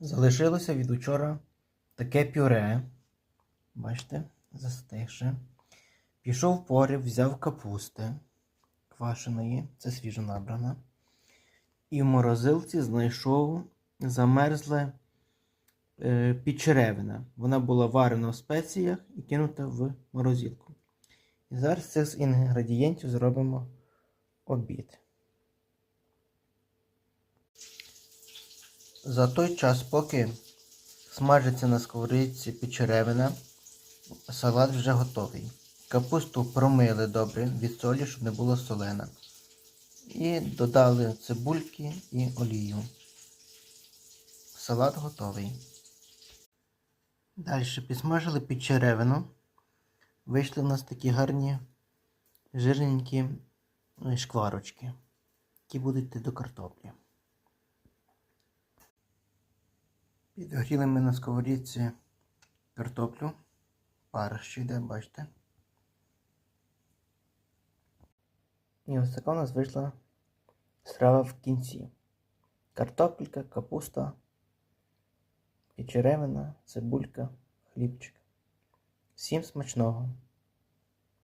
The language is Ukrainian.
Залишилося від учора таке пюре. Бачите, застигше. Пішов в порив, взяв капусти квашеної, це свіжо набрана. І в морозилці знайшов замерзле е, підчеревина. Вона була варена в спеціях і кинута в морозилку. І зараз з інгредієнтів зробимо обід. За той час, поки смажиться на сковорідці печеревина, салат вже готовий. Капусту промили добре від солі, щоб не було солена. І додали цибульки і олію. Салат готовий. Далі підсмажили печеревину. Вийшли в нас такі гарні жирненькі е, шкварочки, які будуть йти до картоплі. Підгоріли ми на сковорідці картоплю. Пар ще йде, бачите. І ось така у нас вийшла страва в кінці. Картопелька, капуста, і черевина, цибулька, хлібчик. Всім смачного!